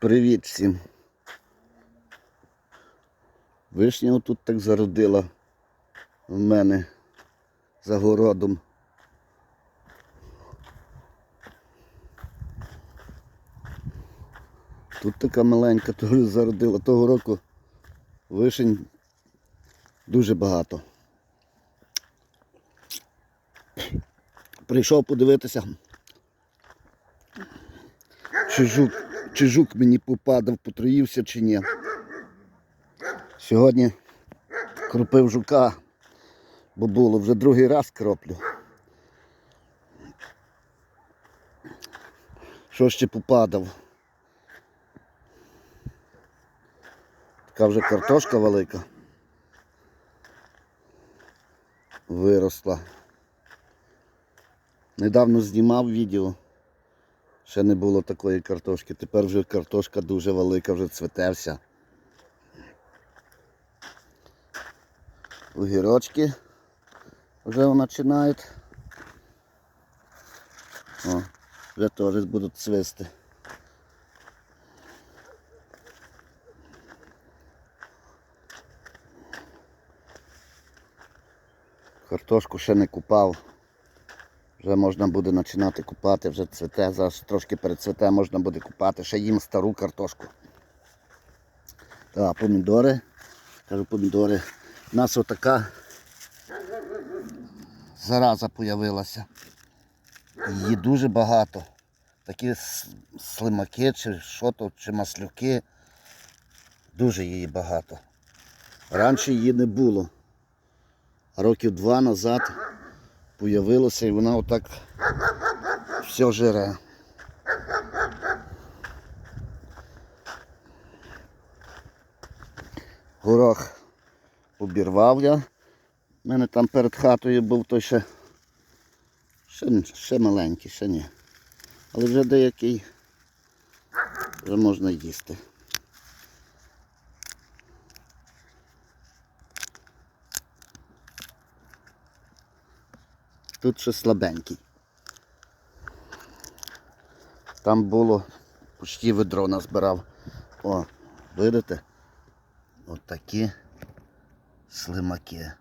Привіт всім. Вишня отут так зародила в мене за городом. Тут така маленька теж зародила. Того року вишень дуже багато. Прийшов подивитися, чи жук, чи жук мені попадав, потроївся чи ні. Сьогодні кропив жука, бо було вже другий раз кроплю. Що ще попадав? Така вже картошка велика. Виросла. Недавно знімав відео. Ще не було такої картошки. Тепер вже картошка дуже велика, вже цвете вся. Огірочки вже починають. О, вже теж будуть цвисти. Картошку ще не купав. Вже можна буде починати купати, вже цвете, зараз трошки перецвете можна буде купати, ще їм стару картошку. Так, помідори. Кажу, помідори. У нас отака зараза появилася. Її дуже багато. Такі слимаки, чи що то, чи маслюки. Дуже її багато. Раніше її не було. Років два назад появилося і вона отак все жере. Горох обірвав я. У мене там перед хатою був той ще, ще, ще маленький, ще ні. Але вже деякий вже можна їсти. Тут ще слабенький. Там було почти ведро назбирав. О, видите? Отакі слимаки.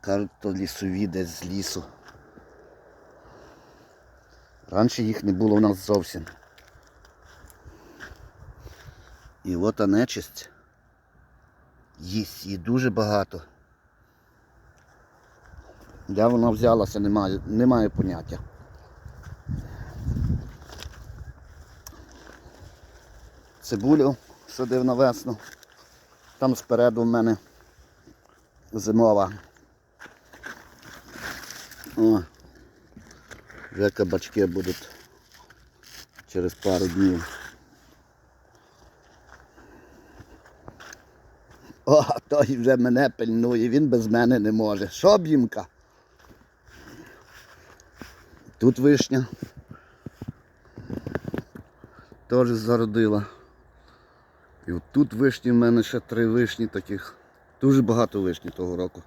Кажуть, то лісові десь з лісу. Раніше їх не було в нас зовсім. І от нечисть. Їсть її дуже багато. Де вона взялася, немає, немає поняття. Цибулю садив на весну. Там спереду в мене зимова. О, вже кабачки будуть через пару днів. О, той вже мене пильнує, він без мене не може. Що б'їмка? Тут вишня. Теж зародила. І от тут вишні в мене ще три вишні таких. Дуже багато вишні того року.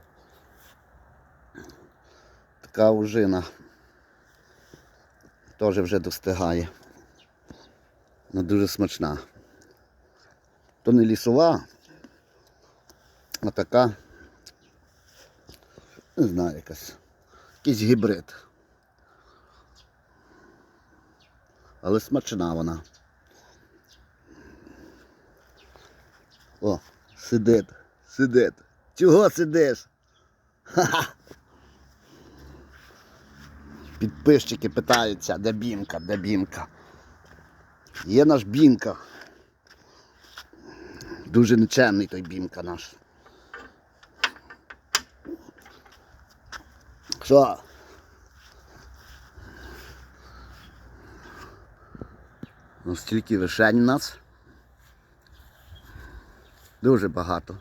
Така ужина. Теж вже достигає. Вона дуже смачна. То не лісова, а така, не знаю, якась. Якийсь гібрид. Але смачна вона. О, сидить, сидить. Чого сидиш? Ха-ха. Підписчики питаються, де бімка, де бімка. Є наш бімка. Дуже нечемний той бімка наш. Що? Ну, стільки вишень у нас. Дуже багато.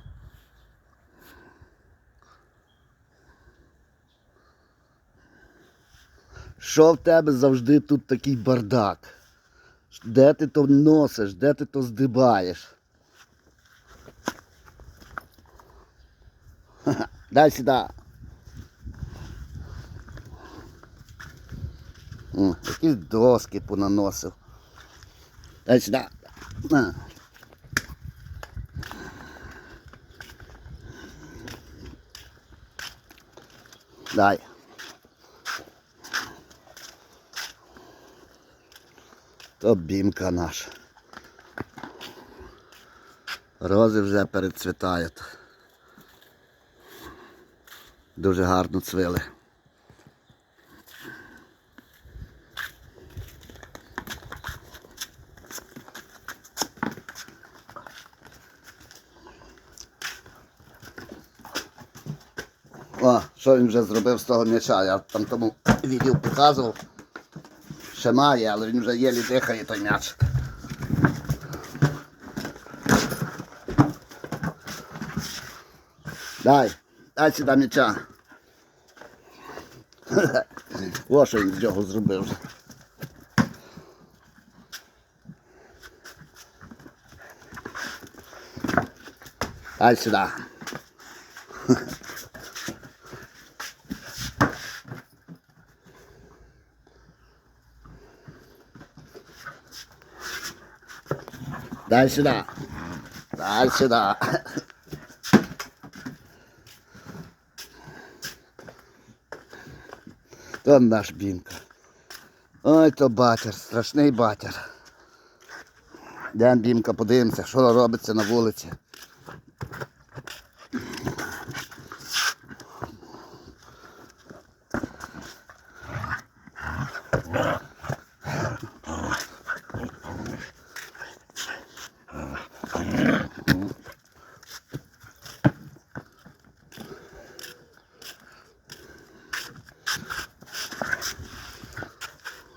Що в тебе завжди тут такий бардак? Де ти то носиш, де ти то здибаєш? Дай сюди. О, доски понаносив. Дай сюди. На. Дай. То бімка наша. Рози вже перецвітають. Дуже гарно цвіли. О, що він вже зробив з того м'яча? Я там тому відео показував. Ще має, але він вже єлі дихає той м'яч. Дай, дай сюди м'яча. О, що він з нього зробив. Дай сюди. Дай сюда. Дай сюда. То наш бінка. Ой, то батер, страшний батер. Йдемо, бімка, подивимося, що робиться на вулиці.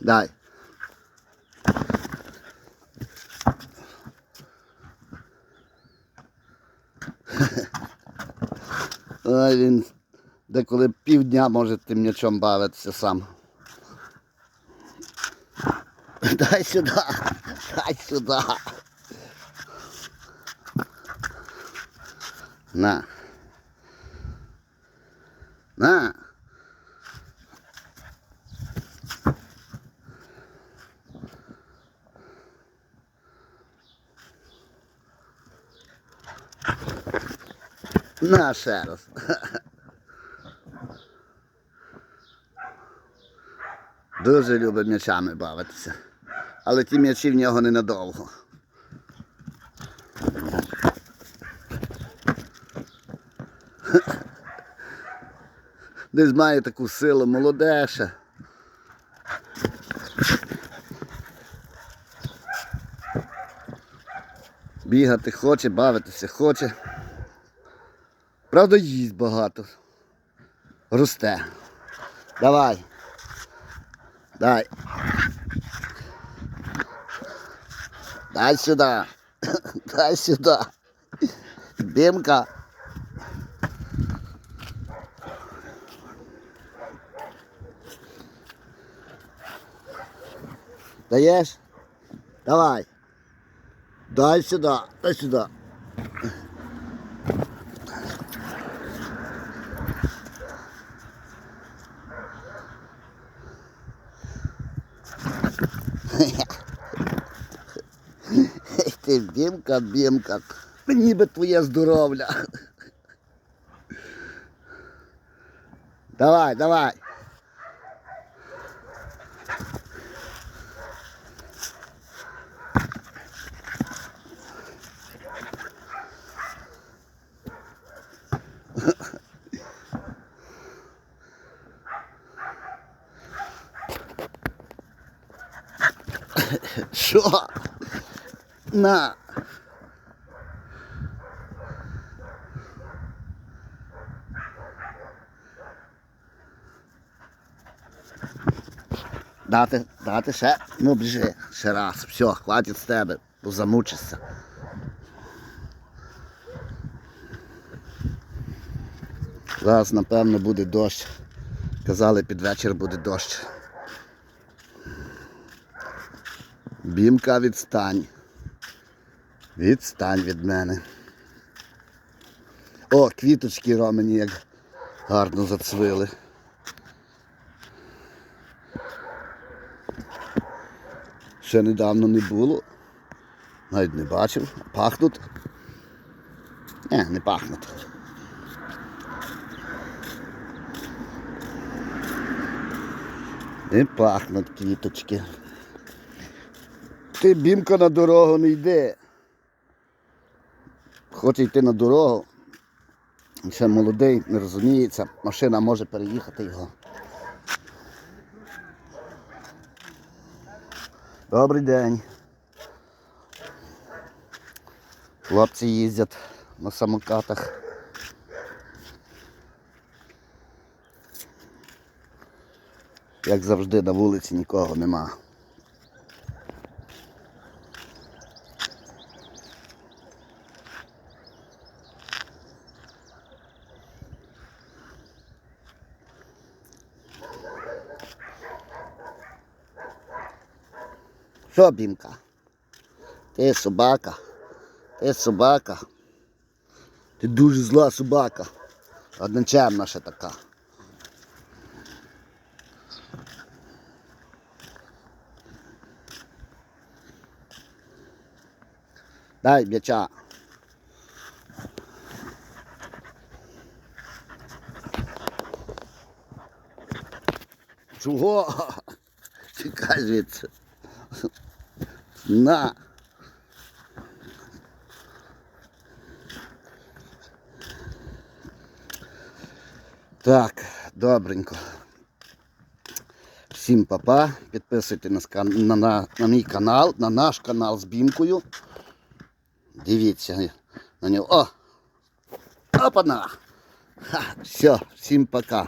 Дай. Ой, він деколи півдня може тим м'ячом бавитися сам. Дай сюди, дай сюди. На. На. На ще раз. Дуже любить м'ячами бавитися. Але ті м'ячі в нього ненадовго. Десь має таку силу, молодеша. Бігати хоче, бавитися хоче. Правда, їсть багато. Росте. Давай. Дай. Дай сюди. Дай сюди. Бімка. Даєш? Давай. Дай сюди. Дай сюди. Ей ти бімка, бімка. Ніби твоє здоров'я. Давай, давай. Що? На. Дати, дати ще, ну біжи, ще раз, все, хватить з тебе, бо замучишся. Зараз, напевно, буде дощ. Казали, під вечір буде дощ. Бімка, відстань. Відстань від мене. О, квіточки ромені як гарно зацвили. Ще недавно не було. Навіть не бачив. Пахнуть. Не, не пахнуть. Не пахнуть квіточки. Ти бімка на дорогу не йде. Хоче йти на дорогу. Ще молодий, не розуміється, машина може переїхати його. Добрий день. Хлопці їздять на самокатах. Як завжди на вулиці нікого нема. Що? Ти собака. Ти собака. Ти дуже зла собака. Одночемна ще така. Дай м'яча. Чого? Чекай звідси. На. Так, добренько. Всім папа. Підписуйтесь на, ска- на, на, на мій канал, на наш канал з Бімкою. Дивіться на нього. О! Опана! Ха, все, всім пока.